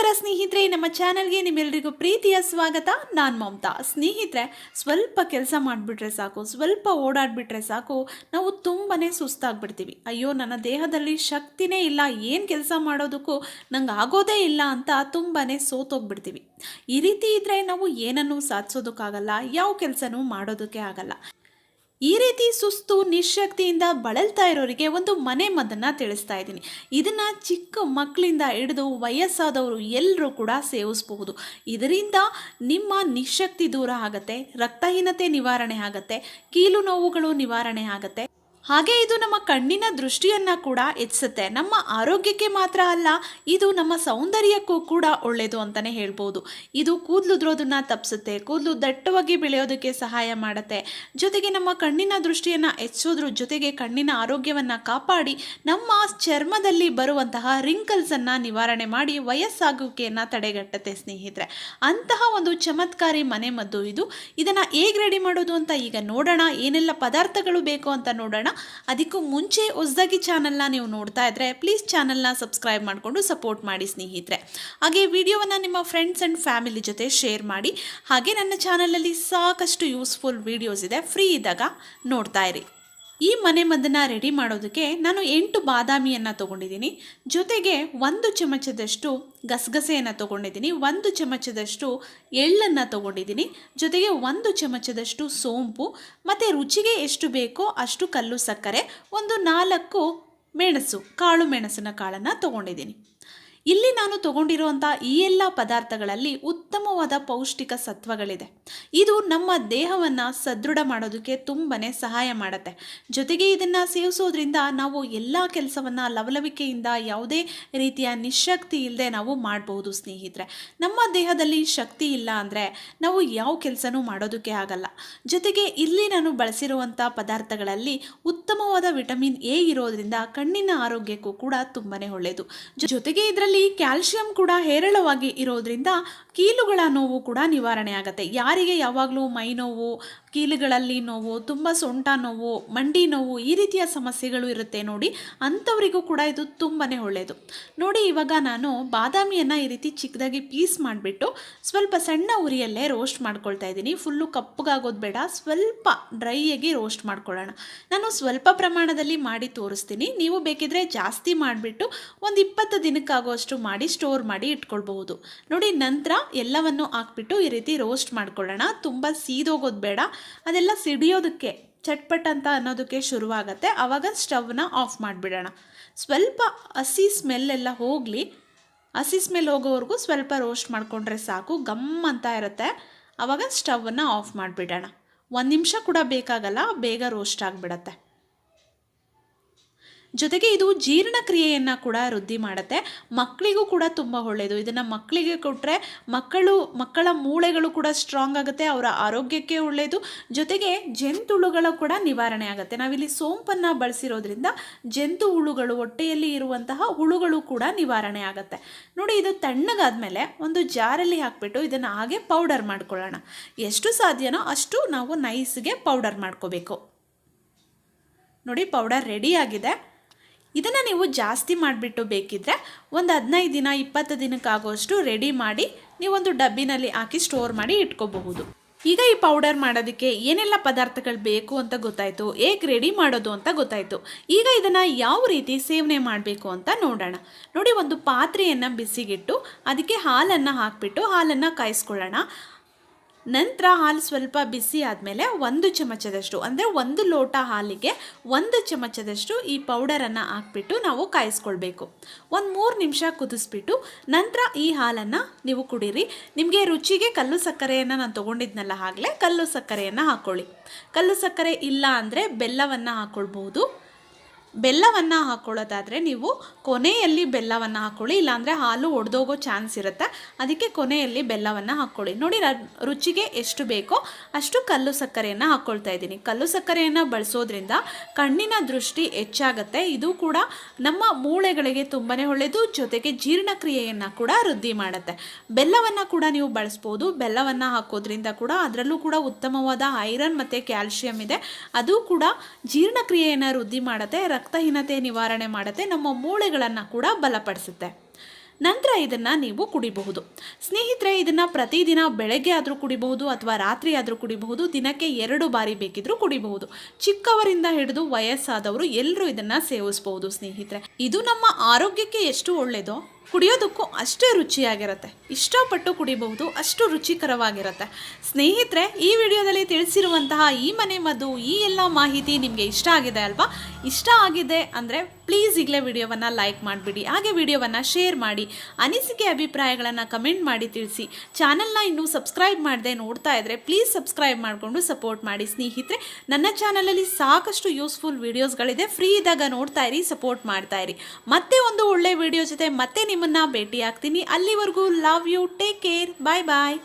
ನಮಸ್ಕಾರ ಸ್ನೇಹಿತರೆ, ನಮ್ಮ ಚಾನಲ್ಗೆ ನಿಮ್ಮೆಲ್ಲರಿಗೂ ಪ್ರೀತಿಯ ಸ್ವಾಗತ. ನಾನು ಮಮತಾ. ಸ್ನೇಹಿತರೆ, ಸ್ವಲ್ಪ ಕೆಲಸ ಮಾಡಿಬಿಟ್ರೆ ಸಾಕು, ಸ್ವಲ್ಪ ಓಡಾಡಿಬಿಟ್ರೆ ಸಾಕು, ನಾವು ತುಂಬಾ ಸುಸ್ತಾಗ್ಬಿಡ್ತೀವಿ. ಅಯ್ಯೋ, ನನ್ನ ದೇಹದಲ್ಲಿ ಶಕ್ತಿನೇ ಇಲ್ಲ, ಏನು ಕೆಲಸ ಮಾಡೋದಕ್ಕೂ ನಂಗೆ ಆಗೋದೇ ಇಲ್ಲ ಅಂತ ತುಂಬಾ ಸೋತೋಗ್ಬಿಡ್ತೀವಿ. ಈ ರೀತಿ ಇದ್ದರೆ ನಾವು ಏನನ್ನೂ ಸಾಧಿಸೋದಕ್ಕಾಗಲ್ಲ, ಯಾವ ಕೆಲಸನೂ ಮಾಡೋದಕ್ಕೆ ಆಗಲ್ಲ. ಈ ರೀತಿ ಸುಸ್ತು ನಿಶಕ್ತಿಯಿಂದ ಬಳಲ್ತಾ ಇರೋರಿಗೆ ಒಂದು ಮನೆ ಮದ್ದನ್ನು ತಿಳಿಸ್ತಾ ಇದ್ದೀನಿ. ಇದನ್ನು ಚಿಕ್ಕ ಮಕ್ಕಳಿಂದ ಹಿಡಿದು ವಯಸ್ಸಾದವರು ಎಲ್ಲರೂ ಕೂಡ ಸೇವಿಸಬಹುದು. ಇದರಿಂದ ನಿಮ್ಮ ನಿಶಕ್ತಿ ದೂರ ಆಗುತ್ತೆ, ರಕ್ತಹೀನತೆ ನಿವಾರಣೆ ಆಗುತ್ತೆ, ಕೀಲು ನೋವುಗಳು ನಿವಾರಣೆ ಆಗುತ್ತೆ. ಹಾಗೆ ಇದು ನಮ್ಮ ಕಣ್ಣಿನ ದೃಷ್ಟಿಯನ್ನು ಕೂಡ ಹೆಚ್ಚಿಸುತ್ತೆ. ನಮ್ಮ ಆರೋಗ್ಯಕ್ಕೆ ಮಾತ್ರ ಅಲ್ಲ, ಇದು ನಮ್ಮ ಸೌಂದರ್ಯಕ್ಕೂ ಕೂಡ ಒಳ್ಳೆಯದು ಅಂತಲೇ ಹೇಳ್ಬೋದು. ಇದು ಕೂದಲು ಉದುರೋದನ್ನ ತಪ್ಪಿಸುತ್ತೆ ಕೂದಲು ದಟ್ಟವಾಗಿ ಬೆಳೆಯೋದಕ್ಕೆ ಸಹಾಯ ಮಾಡುತ್ತೆ. ಜೊತೆಗೆ ನಮ್ಮ ಕಣ್ಣಿನ ದೃಷ್ಟಿಯನ್ನು ಹೆಚ್ಚೋದ್ರ ಜೊತೆಗೆ ಕಣ್ಣಿನ ಆರೋಗ್ಯವನ್ನು ಕಾಪಾಡಿ, ನಮ್ಮ ಚರ್ಮದಲ್ಲಿ ಬರುವಂತಹ ರಿಂಕಲ್ಸನ್ನು ನಿವಾರಣೆ ಮಾಡಿ ವಯಸ್ಸಾಗುವಿಕೆಯನ್ನು ತಡೆಗಟ್ಟುತ್ತೆ ಸ್ನೇಹಿತರೆ. ಅಂತಹ ಒಂದು ಚಮತ್ಕಾರಿ ಮನೆಮದ್ದು ಇದು. ಇದನ್ನು ಹೇಗೆ ರೆಡಿ ಮಾಡೋದು ಅಂತ ಈಗ ನೋಡೋಣ. ಏನೆಲ್ಲ ಪದಾರ್ಥಗಳು ಬೇಕು ಅಂತ ನೋಡೋಣ. ಅದಕ್ಕೂ ಮುಂಚೆ ಹೊಸದಾಗಿ ಚಾನಲ್ನ ನೀವು ನೋಡ್ತಾ ಇದ್ದರೆ ಪ್ಲೀಸ್ ಚಾನಲ್ನ ಸಬ್ಸ್ಕ್ರೈಬ್ ಮಾಡಿಕೊಂಡು ಸಪೋರ್ಟ್ ಮಾಡಿ ಸ್ನೇಹಿತರೆ. ಹಾಗೆ ವಿಡಿಯೋವನ್ನು ನಿಮ್ಮ ಫ್ರೆಂಡ್ಸ್ ಆ್ಯಂಡ್ ಫ್ಯಾಮಿಲಿ ಜೊತೆ ಶೇರ್ ಮಾಡಿ. ಹಾಗೆ ನನ್ನ ಚಾನಲಲ್ಲಿ ಸಾಕಷ್ಟು ಯೂಸ್ಫುಲ್ ವಿಡಿಯೋಸ್ ಇದೆ. ಫ್ರೀ ಇದ್ದಾಗ ನೋಡ್ತಾ ಇರಿ. ಈ ಮನೆ ಮದ್ದನ್ನು ರೆಡಿ ಮಾಡೋದಕ್ಕೆ ನಾನು ಎಂಟು ಬಾದಾಮಿಯನ್ನು ತೊಗೊಂಡಿದ್ದೀನಿ. ಜೊತೆಗೆ ಒಂದು ಚಮಚದಷ್ಟು ಗಸಗಸೆಯನ್ನು ತೊಗೊಂಡಿದ್ದೀನಿ. ಒಂದು ಚಮಚದಷ್ಟು ಎಳ್ಳನ್ನು ತೊಗೊಂಡಿದ್ದೀನಿ. ಜೊತೆಗೆ ಒಂದು ಚಮಚದಷ್ಟು ಸೋಂಪು. ಮತ್ತು ರುಚಿಗೆ ಎಷ್ಟು ಬೇಕೋ ಅಷ್ಟು ಕಲ್ಲು ಸಕ್ಕರೆ, ಒಂದು ನಾಲ್ಕು ಮೆಣಸು, ಕಾಳು ಮೆಣಸಿನ ಕಾಳನ್ನು ತೊಗೊಂಡಿದ್ದೀನಿ. ಇಲ್ಲಿ ನಾನು ತಗೊಂಡಿರುವಂಥ ಈ ಎಲ್ಲ ಪದಾರ್ಥಗಳಲ್ಲಿ ಉತ್ತಮವಾದ ಪೌಷ್ಟಿಕ ಸತ್ವಗಳಿದೆ. ಇದು ನಮ್ಮ ದೇಹವನ್ನು ಸದೃಢ ಮಾಡೋದಕ್ಕೆ ತುಂಬಾ ಸಹಾಯ ಮಾಡುತ್ತೆ. ಜೊತೆಗೆ ಇದನ್ನು ಸೇವಿಸೋದ್ರಿಂದ ನಾವು ಎಲ್ಲ ಕೆಲಸವನ್ನು ಲವಲವಿಕೆಯಿಂದ ಯಾವುದೇ ರೀತಿಯ ನಿಶಕ್ತಿ ಇಲ್ಲದೆ ನಾವು ಮಾಡಬಹುದು ಸ್ನೇಹಿತರೆ. ನಮ್ಮ ದೇಹದಲ್ಲಿ ಶಕ್ತಿ ಇಲ್ಲ ಅಂದರೆ ನಾವು ಯಾವ ಕೆಲಸನೂ ಮಾಡೋದಕ್ಕೆ ಆಗಲ್ಲ. ಜೊತೆಗೆ ಇಲ್ಲಿ ನಾನು ಬಳಸಿರುವಂಥ ಪದಾರ್ಥಗಳಲ್ಲಿ ಉತ್ತಮವಾದ ವಿಟಮಿನ್ ಎ ಇರೋದ್ರಿಂದ ಕಣ್ಣಿನ ಆರೋಗ್ಯಕ್ಕೂ ಕೂಡ ತುಂಬಾ ಒಳ್ಳೆಯದು ಜೊತೆಗೆ ಇದರಲ್ಲಿ ಕ್ಯಾಲ್ಶಿಯಂ ಕೂಡ ಹೇರಳವಾಗಿ ಇರೋದ್ರಿಂದ ಕೀಲುಗಳ ನೋವು ಕೂಡ ನಿವಾರಣೆ ಆಗುತ್ತೆ. ಯಾರಿಗೆ ಯಾವಾಗಲೂ ಮೈ ನೋವು, ಕೀಲುಗಳಲ್ಲಿ ನೋವು, ತುಂಬ ಸೊಂಟ ನೋವು, ಮಂಡಿ ನೋವು ಈ ರೀತಿಯ ಸಮಸ್ಯೆಗಳು ಇರುತ್ತೆ ನೋಡಿ. ಅಂಥವರಿಗೂ ಕೂಡ ಇದು ತುಂಬಾ ಒಳ್ಳೆಯದು ನೋಡಿ ಇವಾಗ ನಾನು ಬಾದಾಮಿಯನ್ನು ಈ ರೀತಿ ಚಿಕ್ಕದಾಗಿ ಪೀಸ್ ಮಾಡಿಬಿಟ್ಟು ಸ್ವಲ್ಪ ಸಣ್ಣ ಉರಿಯಲ್ಲೇ ರೋಸ್ಟ್ ಮಾಡ್ಕೊಳ್ತಾ ಇದ್ದೀನಿ. ಫುಲ್ಲು ಕಪ್ಪಗಾಗೋದು ಬೇಡ, ಸ್ವಲ್ಪ ಡ್ರೈಯಾಗಿ ರೋಸ್ಟ್ ಮಾಡ್ಕೊಳ್ಳೋಣ. ನಾನು ಸ್ವಲ್ಪ ಪ್ರಮಾಣದಲ್ಲಿ ಮಾಡಿ ತೋರಿಸ್ತೀನಿ. ನೀವು ಬೇಕಿದ್ರೆ ಜಾಸ್ತಿ ಮಾಡಿಬಿಟ್ಟು ಒಂದು ಇಪ್ಪತ್ತು ದಿನಕ್ಕಾಗುವಷ್ಟು ಮಾಡಿ ಸ್ಟೋರ್ ಮಾಡಿ ಇಟ್ಕೊಳ್ಬಹುದು. ನೋಡಿ ನಂತರ ಎಲ್ಲವನ್ನು ಹಾಕ್ಬಿಟ್ಟು ಈ ರೀತಿ ರೋಸ್ಟ್ ಮಾಡ್ಕೊಳ್ಳೋಣ. ತುಂಬ ಸೀದೋಗೋದು ಬೇಡ. ಅದೆಲ್ಲ ಸಿಡಿಯೋದಕ್ಕೆ, ಚಟ್ಪಟ್ ಅಂತ ಅನ್ನೋದಕ್ಕೆ ಶುರುವಾಗತ್ತೆ. ಆವಾಗ ಸ್ಟವ್ನ ಆಫ್ ಮಾಡಿಬಿಡೋಣ. ಸ್ವಲ್ಪ ಹಸಿ ಸ್ಮೆಲ್ಲೆಲ್ಲ ಹೋಗಲಿ. ಹಸಿ ಸ್ಮೆಲ್ ಹೋಗೋವರೆಗೂ ಸ್ವಲ್ಪ ರೋಸ್ಟ್ ಮಾಡಿಕೊಂಡ್ರೆ ಸಾಕು. ಗಮ್ ಅಂತ ಇರುತ್ತೆ. ಆವಾಗ ಸ್ಟವನ್ನು ಆಫ್ ಮಾಡಿಬಿಡೋಣ. ಒಂದು ನಿಮಿಷ ಕೂಡ ಬೇಕಾಗಲ್ಲ, ಬೇಗ ರೋಸ್ಟ್ ಆಗಿಬಿಡತ್ತೆ. ಜೊತೆಗೆ ಇದು ಜೀರ್ಣಕ್ರಿಯೆಯನ್ನು ಕೂಡ ವೃದ್ಧಿ ಮಾಡುತ್ತೆ. ಮಕ್ಕಳಿಗೂ ಕೂಡ ತುಂಬ ಒಳ್ಳೆಯದು ಇದನ್ನು ಮಕ್ಕಳಿಗೆ ಕೊಟ್ಟರೆ ಮಕ್ಕಳು, ಮಕ್ಕಳ ಮೂಳೆಗಳು ಕೂಡ ಸ್ಟ್ರಾಂಗ್ ಆಗುತ್ತೆ, ಅವರ ಆರೋಗ್ಯಕ್ಕೆ ಒಳ್ಳೆಯದು ಜೊತೆಗೆ ಜಂತುಹುಳುಗಳು ಕೂಡ ನಿವಾರಣೆ ಆಗುತ್ತೆ. ನಾವಿಲ್ಲಿ ಸೋಂಪನ್ನು ಬಳಸಿರೋದ್ರಿಂದ ಜಂತು ಹುಳುಗಳು, ಹೊಟ್ಟೆಯಲ್ಲಿ ಇರುವಂತಹ ಹುಳುಗಳು ಕೂಡ ನಿವಾರಣೆ ಆಗುತ್ತೆ. ನೋಡಿ, ಇದು ತಣ್ಣಗಾದ ಮೇಲೆ ಒಂದು ಜಾರಲ್ಲಿ ಹಾಕ್ಬಿಟ್ಟು ಇದನ್ನು ಹಾಗೆ ಪೌಡರ್ ಮಾಡ್ಕೊಳ್ಳೋಣ. ಎಷ್ಟು ಸಾಧ್ಯನೋ ಅಷ್ಟು ನಾವು ನೈಸ್ಗೆ ಪೌಡರ್ ಮಾಡ್ಕೋಬೇಕು. ನೋಡಿ ಪೌಡರ್ ರೆಡಿ ಆಗಿದೆ. ಇದನ್ನು ನೀವು ಜಾಸ್ತಿ ಮಾಡಿಬಿಟ್ಟು ಬೇಕಿದ್ದರೆ ಒಂದು ಹದಿನೈದು ದಿನ, ಇಪ್ಪತ್ತು ದಿನಕ್ಕಾಗುವಷ್ಟು ರೆಡಿ ಮಾಡಿ ನೀವೊಂದು ಡಬ್ಬಿನಲ್ಲಿ ಹಾಕಿ ಸ್ಟೋರ್ ಮಾಡಿ ಇಟ್ಕೋಬಹುದು. ಈಗ ಈ ಪೌಡರ್ ಮಾಡೋದಕ್ಕೆ ಏನೆಲ್ಲ ಪದಾರ್ಥಗಳು ಬೇಕು ಅಂತ ಗೊತ್ತಾಯಿತು, ಹೇಗೆ ರೆಡಿ ಮಾಡೋದು ಅಂತ ಗೊತ್ತಾಯಿತು. ಈಗ ಇದನ್ನು ಯಾವ ರೀತಿ ಸೇವನೆ ಮಾಡಬೇಕು ಅಂತ ನೋಡೋಣ. ನೋಡಿ, ಒಂದು ಪಾತ್ರೆಯನ್ನು ಬಿಸಿಗಿಟ್ಟು, ಅದಕ್ಕೆ ಹಾಲನ್ನು ಹಾಕಿಬಿಟ್ಟು ಹಾಲನ್ನು ಕಾಯಿಸ್ಕೊಳ್ಳೋಣ. ನಂತರ ಹಾಲು ಸ್ವಲ್ಪ ಬಿಸಿ ಆದಮೇಲೆ ಒಂದು ಚಮಚದಷ್ಟು, ಅಂದರೆ ಒಂದು ಲೋಟ ಹಾಲಿಗೆ ಒಂದು ಚಮಚದಷ್ಟು ಈ ಪೌಡರನ್ನು ಹಾಕ್ಬಿಟ್ಟು ನಾವು ಕಾಯಿಸ್ಕೊಳ್ಬೇಕು. ಒಂದು ಮೂರು ನಿಮಿಷ ಕುದಿಸ್ಬಿಟ್ಟು ನಂತರ ಈ ಹಾಲನ್ನು ನೀವು ಕುಡೀರಿ. ನಿಮಗೆ ರುಚಿಗೆ ಕಲ್ಲು ಸಕ್ಕರೆಯನ್ನು ನಾನು ತೊಗೊಂಡಿದ್ನಲ್ಲ ಆಗಲೇ ಕಲ್ಲು ಸಕ್ಕರೆಯನ್ನು ಹಾಕ್ಕೊಳ್ಳಿ ಕಲ್ಲು ಸಕ್ಕರೆ ಇಲ್ಲ ಅಂದರೆ ಬೆಲ್ಲವನ್ನು ಹಾಕ್ಕೊಳ್ಬೋದು ಬೆಲ್ಲವನ್ನು ಹಾಕ್ಕೊಳ್ಳೋದಾದರೆ ನೀವು ಕೊನೆಯಲ್ಲಿ ಬೆಲ್ಲವನ್ನು ಹಾಕ್ಕೊಳ್ಳಿ ಇಲ್ಲಾಂದರೆ ಹಾಲು ಒಡೆದೋಗೋ ಚಾನ್ಸ್ ಇರುತ್ತೆ. ಅದಕ್ಕೆ ಕೊನೆಯಲ್ಲಿ ಬೆಲ್ಲವನ್ನು ಹಾಕ್ಕೊಳ್ಳಿ ನೋಡಿ ರುಚಿಗೆ ಎಷ್ಟು ಬೇಕೋ ಅಷ್ಟು ಕಲ್ಲು ಸಕ್ಕರೆಯನ್ನು ಹಾಕ್ಕೊಳ್ತಾ ಇದ್ದೀನಿ. ಕಲ್ಲು ಸಕ್ಕರೆಯನ್ನು ಬಳಸೋದ್ರಿಂದ ಕಣ್ಣಿನ ದೃಷ್ಟಿ ಹೆಚ್ಚಾಗುತ್ತೆ. ಇದು ಕೂಡ ನಮ್ಮ ಮೂಳೆಗಳಿಗೆ ತುಂಬಾ ಒಳ್ಳೆಯದು ಜೊತೆಗೆ ಜೀರ್ಣಕ್ರಿಯೆಯನ್ನು ಕೂಡ ವೃದ್ಧಿ ಮಾಡುತ್ತೆ. ಬೆಲ್ಲವನ್ನು ಕೂಡ ನೀವು ಬಳಸ್ಬೋದು. ಬೆಲ್ಲವನ್ನು ಹಾಕೋದ್ರಿಂದ ಕೂಡ ಅದರಲ್ಲೂ ಕೂಡ ಉತ್ತಮವಾದ ಐರನ್ ಮತ್ತು ಕ್ಯಾಲ್ಶಿಯಂ ಇದೆ. ಅದು ಕೂಡ ಜೀರ್ಣಕ್ರಿಯೆಯನ್ನು ವೃದ್ಧಿ ಮಾಡುತ್ತೆ. ರಕ್ತಹೀನತೆ ನಿವಾರಣೆ ಮಾಡುತ್ತೆ ನಮ್ಮ ಮೂಳೆಗಳನ್ನು ಕೂಡ ಬಲಪಡಿಸುತ್ತೆ. ನಂತರ ಇದನ್ನು ನೀವು ಕುಡಿಬಹುದು. ಸ್ನೇಹಿತರೆ, ಇದನ್ನು ಪ್ರತಿದಿನ ಬೆಳಗ್ಗೆ ಆದರೂ ಕುಡಿಬಹುದು ಅಥವಾ ರಾತ್ರಿ ಆದರೂ ಕುಡಿಬಹುದು, ದಿನಕ್ಕೆ ಎರಡು ಬಾರಿ ಬೇಕಿದ್ರೂ ಕುಡಿಬಹುದು. ಚಿಕ್ಕವರಿಂದ ಹಿಡಿದು ವಯಸ್ಸಾದವರು ಎಲ್ಲರೂ ಇದನ್ನು ಸೇವಿಸಬಹುದು ಸ್ನೇಹಿತರೆ. ಇದು ನಮ್ಮ ಆರೋಗ್ಯಕ್ಕೆ ಎಷ್ಟು ಒಳ್ಳೆಯದೋ ಕುಡಿಯೋದಕ್ಕೂ ಅಷ್ಟೇ ರುಚಿಯಾಗಿರುತ್ತೆ. ಇಷ್ಟಪಟ್ಟು ಕುಡಿಬಹುದು, ಅಷ್ಟು ರುಚಿಕರವಾಗಿರುತ್ತೆ. ಸ್ನೇಹಿತರೆ, ಈ ವಿಡಿಯೋದಲ್ಲಿ ತಿಳಿಸಿರುವಂತಹ ಈ ಮನೆ ಮದ್ದು, ಈ ಎಲ್ಲ ಮಾಹಿತಿ ನಿಮಗೆ ಇಷ್ಟ ಆಗಿದೆ ಅಲ್ವಾ? ಇಷ್ಟ ಆಗಿದೆ ಅಂದರೆ ಪ್ಲೀಸ್ ಈಗಲೇ ವಿಡಿಯೋವನ್ನು ಲೈಕ್ ಮಾಡಿಬಿಡಿ, ಹಾಗೆ ವಿಡಿಯೋವನ್ನು ಶೇರ್ ಮಾಡಿ, ಅನಿಸಿಕೆ ಅಭಿಪ್ರಾಯಗಳನ್ನು ಕಮೆಂಟ್ ಮಾಡಿ ತಿಳಿಸಿ. ಚಾನಲ್ನ ಇನ್ನೂ ಸಬ್ಸ್ಕ್ರೈಬ್ ಮಾಡದೆ ನೋಡ್ತಾ ಇದ್ದರೆ ಪ್ಲೀಸ್ ಸಬ್ಸ್ಕ್ರೈಬ್ ಮಾಡಿಕೊಂಡು ಸಪೋರ್ಟ್ ಮಾಡಿ ಸ್ನೇಹಿತರೆ. ನನ್ನ ಚಾನಲಲ್ಲಿ ಸಾಕಷ್ಟು ಯೂಸ್ಫುಲ್ ವೀಡಿಯೋಸ್ಗಳಿದೆ ಫ್ರೀ ಇದ್ದಾಗ ನೋಡ್ತಾ ಇರಿ ಸಪೋರ್ಟ್ ಮಾಡ್ತಾ ಇರಿ. ಮತ್ತೆ ಒಂದು ಒಳ್ಳೆ ವಿಡಿಯೋ ಜೊತೆ ಮತ್ತೆ ನಿಮ್ಮನ್ನ ಭೇಟಿ ಆಗ್ತೀನಿ ಅಲ್ಲಿವರೆಗೂ love you take care bye bye.